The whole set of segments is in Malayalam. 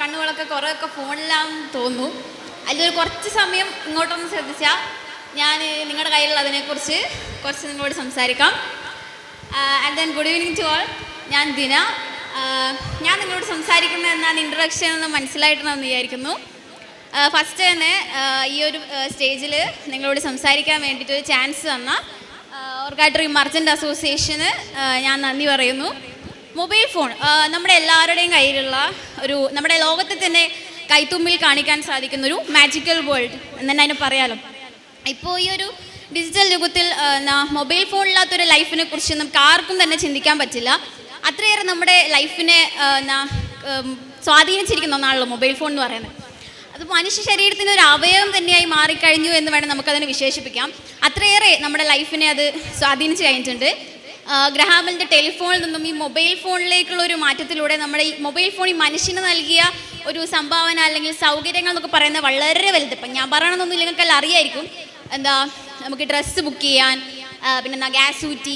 കണ്ണുകളൊക്കെ കുറേയൊക്കെ ഫോണിലാണെന്ന് തോന്നുന്നു. അതിലൊരു കുറച്ച് സമയം ഇങ്ങോട്ടൊന്ന് ശ്രദ്ധിച്ചാൽ ഞാൻ നിങ്ങളുടെ കയ്യിലുള്ള അതിനെക്കുറിച്ച് കുറച്ച് നിങ്ങളോട് സംസാരിക്കാം. And then good evening to all ഞാൻ ദിന. ഞാൻ നിങ്ങളോട് സംസാരിക്കുന്നത് എന്നാണ് ഇൻട്രഡക്ഷൻ എന്ന് മനസ്സിലായിട്ടുണ്ടെന്ന് വിചാരിക്കുന്നു. ഫസ്റ്റ് തന്നെ ഈ ഒരു സ്റ്റേജിൽ നിങ്ങളോട് സംസാരിക്കാൻ വേണ്ടിയിട്ട് ഒരു ചാൻസ് തന്ന ഓർഗാറ്ററി മർച്ചന്റ് അസോസിയേഷന് ഞാൻ നന്ദി പറയുന്നു. മൊബൈൽ ഫോൺ നമ്മുടെ എല്ലാവരുടെയും കയ്യിലുള്ള ഒരു നമ്മുടെ ലോകത്തെ തന്നെ കൈത്തുമ്പിൽ കാണിക്കാൻ സാധിക്കുന്ന ഒരു മാജിക്കൽ വേൾഡ് എന്ന് തന്നെ അതിന് പറയാലോ. ഇപ്പോൾ ഈ ഒരു ഡിജിറ്റൽ യുഗത്തിൽ മൊബൈൽ ഫോണില്ലാത്തൊരു ലൈഫിനെ കുറിച്ച് നമുക്ക് ആർക്കും തന്നെ ചിന്തിക്കാൻ പറ്റില്ല. അത്രയേറെ നമ്മുടെ ലൈഫിനെ സ്വാധീനിച്ചിരിക്കുന്ന ഒന്നാണല്ലോ മൊബൈൽ ഫോൺ എന്ന് പറയുന്നത്. അത് മനുഷ്യ ശരീരത്തിന്റെ ഒരു അവയവം തന്നെയായി മാറിക്കഴിഞ്ഞു എന്ന് വേണം നമുക്കതിനെ വിശേഷിപ്പിക്കാം. അത്രയേറെ നമ്മുടെ ലൈഫിനെ അത് സ്വാധീനിച്ച് കഴിഞ്ഞിട്ടുണ്ട്. ഗ്രഹാമലിന്റെ ടെലിഫോണിൽ നിന്നും ഈ മൊബൈൽ ഫോണിലേക്കുള്ള ഒരു മാറ്റത്തിലൂടെ നമ്മുടെ ഈ മൊബൈൽ ഫോൺ ഈ മനുഷ്യന് നൽകിയ ഒരു സംഭാവന അല്ലെങ്കിൽ സൗകര്യങ്ങൾ എന്നൊക്കെ പറയുന്നത് വളരെ വലുത്. ഇപ്പം ഞാൻ പറയണമെന്നൊന്നും നിങ്ങൾക്കെല്ലാം അറിയായിരിക്കും. എന്താ നമുക്ക് ഡ്രസ്സ് ബുക്ക് ചെയ്യാൻ ആ, പിന്നെ എന്താ ഗ്യാസ് ഊറ്റി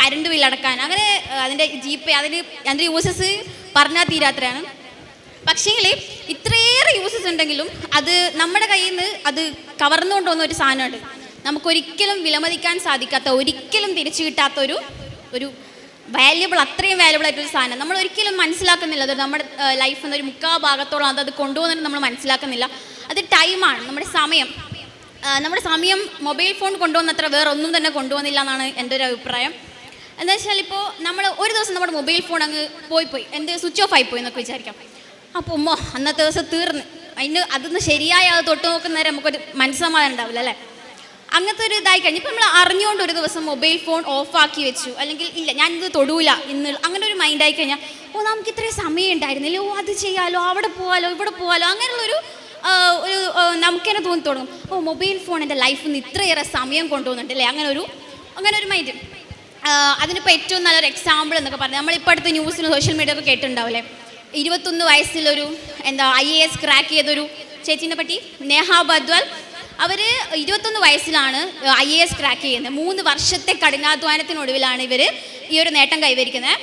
കറണ്ട് ബില്ല് അടക്കാൻ അങ്ങനെ അതിന്റെ ജി പേ അതിന് അതിന്റെ യൂസസ് പറഞ്ഞാൽ തീരാത്രയാണ് പക്ഷേങ്കിൽ ഇത്രയേറെ യൂസസ് ഉണ്ടെങ്കിലും അത് നമ്മുടെ കയ്യിൽ നിന്ന് അത് കവർന്നു കൊണ്ടുവന്ന ഒരു സാധനമുണ്ട്. നമുക്കൊരിക്കലും വിലമതിക്കാൻ സാധിക്കാത്ത ഒരിക്കലും തിരിച്ചു കിട്ടാത്ത ഒരു വാല്യുബിൾ അത്രയും വാല്യബിൾ ആയിട്ടൊരു സാധനം. നമ്മൾ ഒരിക്കലും മനസ്സിലാക്കുന്നില്ല. അത് നമ്മുടെ ലൈഫിൽ നിന്ന് ഒരു മുക്കാ ഭാഗത്തോളം അത് അത് കൊണ്ടുപോകുന്നത് നമ്മൾ മനസ്സിലാക്കുന്നില്ല. അത് ടൈമാണ് നമ്മുടെ സമയം. നമ്മുടെ സമയം മൊബൈൽ ഫോൺ കൊണ്ടുവന്നത്ര വേറെ ഒന്നും തന്നെ കൊണ്ടുവന്നില്ല എന്നാണ് എന്റെ ഒരു അഭിപ്രായം. എന്താ വെച്ചാൽ ഇപ്പോൾ നമ്മൾ ഒരു ദിവസം നമ്മുടെ മൊബൈൽ ഫോൺ അങ്ങ് പോയി പോയി എന്ത് സ്വിച്ച് ഓഫ് ആയി പോയി എന്നൊക്കെ വിചാരിക്കാം. അപ്പോൾ ഉമ്മോ അന്നത്തെ ദിവസം തീർന്ന്. അതിന് അതൊന്ന് ശരിയായി അത് തൊട്ട് നോക്കുന്നവരെ നമുക്കൊരു മനസ്സമാധാനം ഉണ്ടാവില്ല അല്ലേ? അങ്ങനത്തെ ഒരു ഇതായി കഴിഞ്ഞു. ഇപ്പം നമ്മൾ അറിഞ്ഞുകൊണ്ട് ഒരു ദിവസം മൊബൈൽ ഫോൺ ഓഫാക്കി വെച്ചു. അല്ലെങ്കിൽ ഇല്ല ഞാനിത് തൊടൂല ഇന്ന് അങ്ങനെ ഒരു മൈൻഡ് ആയി കഴിഞ്ഞാൽ ഓ നമുക്ക് ഇത്രയും സമയം ഉണ്ടായിരുന്നില്ല? ഓ അത് ചെയ്യാലോ അവിടെ പോകാലോ ഇവിടെ പോകാലോ അങ്ങനെയുള്ളൊരു ഒരു നമുക്ക് തന്നെ തോന്നി തുടങ്ങും. ഓ മൊബൈൽ ഫോൺ എന്റെ ലൈഫിൽ നിന്ന് ഇത്രയേറെ സമയം കൊണ്ടുപോകുന്നുണ്ട് അല്ലേ? അങ്ങനെ ഒരു അങ്ങനെ ഒരു മൈൻഡ് അതിനിപ്പോൾ ഏറ്റവും നല്ലൊരു എക്സാമ്പിൾ എന്നൊക്കെ പറഞ്ഞാൽ നമ്മളിപ്പോൾ അടുത്ത ന്യൂസിന് സോഷ്യൽ മീഡിയ ഒക്കെ കേട്ടിട്ടുണ്ടാവില്ലേ ഇരുപത്തൊന്ന് വയസ്സിലൊരു എന്താ ഐ എ എസ് ക്രാക്ക് ചെയ്തൊരു ചേച്ചീനെ പറ്റി നേഹ ബദ്വാൽ അവർ ഇരുപത്തൊന്ന് വയസ്സിലാണ് ഐ എ എസ് ക്രാക്ക് ചെയ്യുന്നത്. മൂന്ന് വർഷത്തെ കഠിനാധ്വാനത്തിനൊടുവിലാണ് ഇവർ ഈ ഒരു നേട്ടം കൈവരിക്കുന്നത്.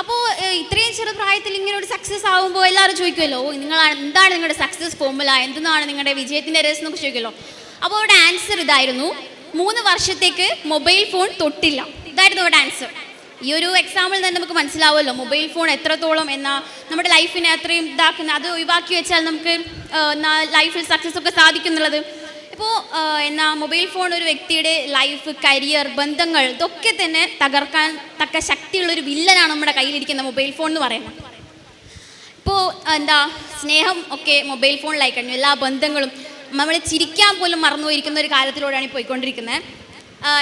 അപ്പോൾ ഇത്രയും ചെറുപ്രായത്തിൽ ഇങ്ങനെ ഒരു സക്സസ് ആകുമ്പോൾ എല്ലാവരും ചോദിക്കുമല്ലോ "ഓ, നിങ്ങളാണ് എന്താണ് നിങ്ങളുടെ സക്സസ് ഫോമുല എന്താണ് നിങ്ങളുടെ വിജയത്തിന്റെ രസം എന്നൊക്കെ ചോദിക്കുമല്ലോ അപ്പോൾ അവിടെ ആൻസർ ഇതായിരുന്നു. മൂന്ന് വർഷത്തേക്ക് മൊബൈൽ ഫോൺ തൊട്ടില്ല. ഇതായിരുന്നു അവിടെ ആൻസർ ഈ ഒരു എക്സാമ്പിൾ തന്നെ നമുക്ക് മനസ്സിലാവുമല്ലോ. മൊബൈൽ ഫോൺ എത്രത്തോളം എന്ന നമ്മുടെ ലൈഫിനെ അത്രയും ഇതാക്കുന്ന അത് ഒഴിവാക്കി വെച്ചാൽ നമുക്ക് ലൈഫിൽ സക്സസ് ഒക്കെ സാധിക്കുന്നുള്ളത്. ഇപ്പോൾ എന്നാ മൊബൈൽ ഫോൺ ഒരു വ്യക്തിയുടെ ലൈഫ് കരിയർ ബന്ധങ്ങൾ ഇതൊക്കെ തന്നെ തകർക്കാൻ തക്ക ശക്തിയുള്ള ഒരു വില്ലനാണ് നമ്മുടെ കയ്യിലിരിക്കുന്ന മൊബൈൽ ഫോൺ എന്ന് പറയുന്നത്. ഇപ്പോൾ എന്താ സ്നേഹം ഒക്കെ മൊബൈൽ ഫോണിലായി കഴിഞ്ഞു. എല്ലാ ബന്ധങ്ങളും നമ്മൾ ചിരിക്കാൻ പോലും മറന്നുപോയിരിക്കുന്ന ഒരു കാലത്തിലൂടെയാണ് പോയിക്കൊണ്ടിരിക്കുന്നത്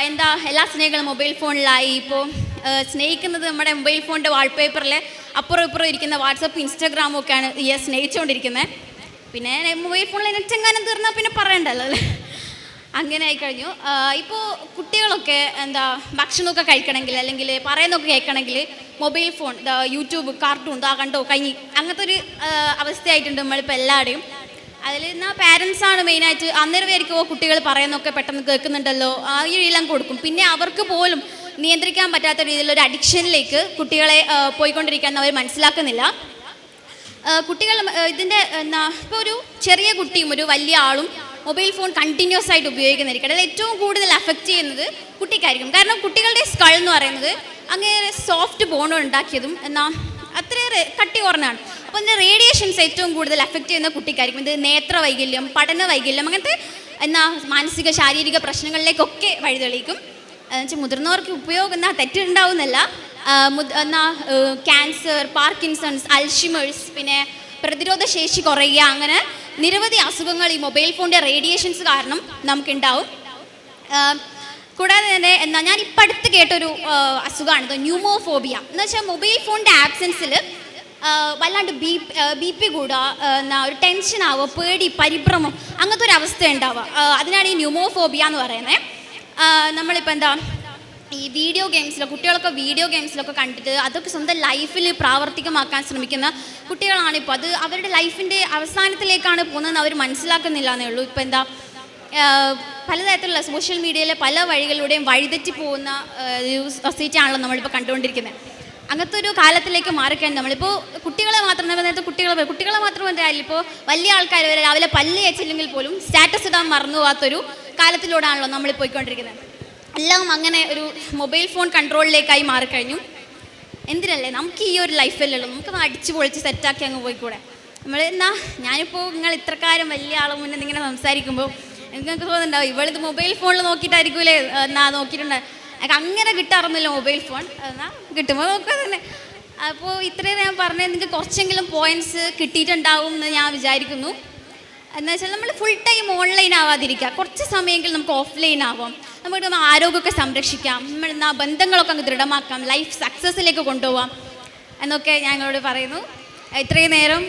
എന്താ എല്ലാ സ്നേഹങ്ങളും മൊബൈൽ ഫോണിലായി. ഇപ്പോൾ സ്നേഹിക്കുന്നത് നമ്മുടെ മൊബൈൽ ഫോണിന്റെ വാൾപേപ്പറിൽ അപ്പുറം ഇപ്പുറം ഇരിക്കുന്ന വാട്സപ്പ് ഇൻസ്റ്റാഗ്രാമും ഒക്കെയാണ് ഈ സ്നേഹിച്ചുകൊണ്ടിരിക്കുന്നത്. പിന്നെ മൊബൈൽ ഫോണിൽ നെറ്റ് എങ്ങാനും തീർന്നാൽ പിന്നെ പറയണ്ടല്ലോ അല്ലേ? അങ്ങനെ ആയിക്കഴിഞ്ഞു ഇപ്പോൾ കുട്ടികളൊക്കെ എന്താ ഭക്ഷണമൊക്കെ കഴിക്കണമെങ്കിൽ അല്ലെങ്കിൽ പറയുന്നൊക്കെ കേൾക്കണമെങ്കിൽ മൊബൈൽ ഫോൺ യൂട്യൂബ് കാർട്ടൂൺ ദാ കണ്ടോ കഞ്ഞി അങ്ങനത്തെ ഒരു അവസ്ഥയായിട്ടുണ്ട് നമ്മളിപ്പോൾ എല്ലാവരുടെയും. അതിൽ എന്നാൽ പാരൻസാണ് മെയിനായിട്ട് അന്നേരം വിചാരിക്കും ഓ കുട്ടികൾ പറയുന്നൊക്കെ പെട്ടെന്ന് കേൾക്കുന്നുണ്ടല്ലോ. ആ ഈ എല്ലാം കൊടുക്കും. പിന്നെ അവർക്ക് പോലും നിയന്ത്രിക്കാൻ പറ്റാത്ത രീതിയിലൊരു അഡിക്ഷനിലേക്ക് കുട്ടികളെ പോയിക്കൊണ്ടിരിക്കാൻ അവർ മനസ്സിലാക്കുന്നില്ല. കുട്ടികൾ ഇതിന്റെ ഇപ്പോൾ ഒരു ചെറിയ കുട്ടിയും ഒരു വലിയ ആളും മൊബൈൽ ഫോൺ കണ്ടിന്യൂസ് ആയിട്ട് ഉപയോഗിക്കുന്നതായിരിക്കും. അതിൽ ഏറ്റവും കൂടുതൽ അഫക്റ്റ് ചെയ്യുന്നത് കുട്ടിക്കായിരിക്കും. കാരണം കുട്ടികളുടെ സ്കൾ എന്ന് പറയുന്നത് അങ്ങനെ സോഫ്റ്റ് ബോൺ ഉണ്ടാക്കിയതും എന്നാ അത്രയേറെ കട്ടി കുറഞ്ഞാണ് അപ്പോൾ അതിന്റെ റേഡിയേഷൻസ് ഏറ്റവും കൂടുതൽ അഫക്റ്റ് ചെയ്യുന്ന കുട്ടിക്കായിരിക്കും. ഇത് നേത്ര വൈകല്യം പഠന വൈകല്യം അങ്ങനത്തെ എന്നാ മാനസിക ശാരീരിക പ്രശ്നങ്ങളിലേക്കൊക്കെ വഴിതെളിയിക്കും. എന്നുവെച്ചാൽ മുതിർന്നവർക്ക് ഉപയോഗം എന്നാൽ തെറ്റുണ്ടാവുന്നില്ല എന്നാ ക്യാൻസർ പാർക്കിൻസൺസ് അൽഷിമേഴ്സ് പിന്നെ പ്രതിരോധ ശേഷി കുറയുക അങ്ങനെ നിരവധി അസുഖങ്ങൾ ഈ മൊബൈൽ ഫോണിന്റെ റേഡിയേഷൻസ് കാരണം നമുക്കുണ്ടാവും. കൂടാതെ തന്നെ എന്നാ ഞാൻ ഇപ്പം അടുത്ത് കേട്ടൊരു ആ, അസുഖമാണ് ന്യൂമോഫോബിയ എന്ന് വെച്ചാൽ മൊബൈൽ ഫോണിന്റെ ആബ്സെൻസിൽ വല്ലാണ്ട് ബി ബി പി കൂടുക എന്നാ ഒരു ടെൻഷൻ ആവുക പേടി പരിഭ്രമം അങ്ങനത്തെ ഒരു അവസ്ഥ ഉണ്ടാവുക അതിനാണ് ഈ ന്യൂമോഫോബിയ എന്ന് പറയുന്നത്. നമ്മളിപ്പോൾ എന്താ ഈ വീഡിയോ ഗെയിംസിലോ കുട്ടികളൊക്കെ വീഡിയോ ഗെയിംസിലൊക്കെ കണ്ടിട്ട് അതൊക്കെ സ്വന്തം ലൈഫിൽ പ്രാവർത്തികമാക്കാൻ ശ്രമിക്കുന്ന കുട്ടികളാണ് ഇപ്പോൾ അത് അവരുടെ ലൈഫിന്റെ അവസാനത്തിലേക്കാണ് പോകുന്നതെന്ന് അവർ മനസ്സിലാക്കുന്നില്ല എന്നേ ഉള്ളൂ. ഇപ്പോൾ എന്താ പലതരത്തിലുള്ള സോഷ്യൽ മീഡിയയിലെ പല വഴികളിലൂടെയും വഴിതെറ്റി പോകുന്ന ഒരു സൊസൈറ്റി ആണല്ലോ നമ്മളിപ്പോൾ കണ്ടുകൊണ്ടിരിക്കുന്നത് അങ്ങനത്തെ ഒരു കാലത്തിലേക്ക് മാറിക്കാൻ നമ്മളിപ്പോൾ കുട്ടികളെ മാത്രം നേരത്തെ കുട്ടികളെ കുട്ടികളെ മാത്രം എന്തായാലും ഇപ്പോൾ വലിയ ആൾക്കാർ വരെ രാവിലെ പല്ല് അയച്ചില്ലെങ്കിൽ പോലും സ്റ്റാറ്റസ് ഇടാൻ മറന്നു പോകാത്തൊരു കാലത്തിലൂടെയാണല്ലോ നമ്മൾ പോയിക്കൊണ്ടിരിക്കുന്നത് എല്ലാം അങ്ങനെ ഒരു മൊബൈൽ ഫോൺ കൺട്രോളിലേക്കായി മാറിക്കഴിഞ്ഞു. എന്തിനല്ലേ? നമുക്ക് ഈ ഒരു ലൈഫല്ലേ ഉള്ളൂ. നമുക്ക് അടിച്ചു പൊളിച്ച് സെറ്റാക്കി അങ്ങ് പോയിക്കൂടെ? നമ്മൾ എന്നാ ഞാനിപ്പോൾ നിങ്ങൾ ഇത്രക്കാരം വലിയ ആളെ മുന്നേ ഇങ്ങനെ സംസാരിക്കുമ്പോൾ നിങ്ങൾക്ക് തോന്നുന്നുണ്ടാവും ഇവളിത് മൊബൈൽ ഫോണിൽ നോക്കിയിട്ടായിരിക്കൂലേ? എന്നാ നോക്കിയിട്ടുണ്ട്. അങ്ങനെ കിട്ടാറൊന്നുമില്ല മൊബൈൽ ഫോൺ എന്നാ കിട്ടുമ്പോൾ നോക്കുക തന്നെ. അപ്പോൾ ഇത്രയും ഞാൻ പറഞ്ഞത് നിങ്ങൾക്ക് കുറച്ചെങ്കിലും പോയിന്റ്സ് കിട്ടിയിട്ടുണ്ടാവും എന്ന് ഞാൻ വിചാരിക്കുന്നു. എന്ന് വെച്ചാൽ നമ്മൾ ഫുൾ ടൈം ഓൺലൈൻ ആവാതിരിക്കുക. കുറച്ച് സമയമെങ്കിലും നമുക്ക് ഓഫ്ലൈൻ ആവാം. നമുക്ക് നമ്മൾ ആരോഗ്യമൊക്കെ സംരക്ഷിക്കാം. നമ്മൾ എന്നാ ബന്ധങ്ങളൊക്കെ അങ്ങ് ദൃഢമാക്കാം. ലൈഫ് സക്സസ്സിലേക്ക് കൊണ്ടുപോകാം എന്നൊക്കെ ഞാൻ നിങ്ങളോട് പറയുന്നു. ഇത്രയും നേരം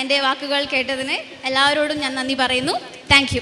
എന്റെ വാക്കുകൾ കേട്ടതിന് എല്ലാവരോടും ഞാൻ നന്ദി പറയുന്നു. താങ്ക്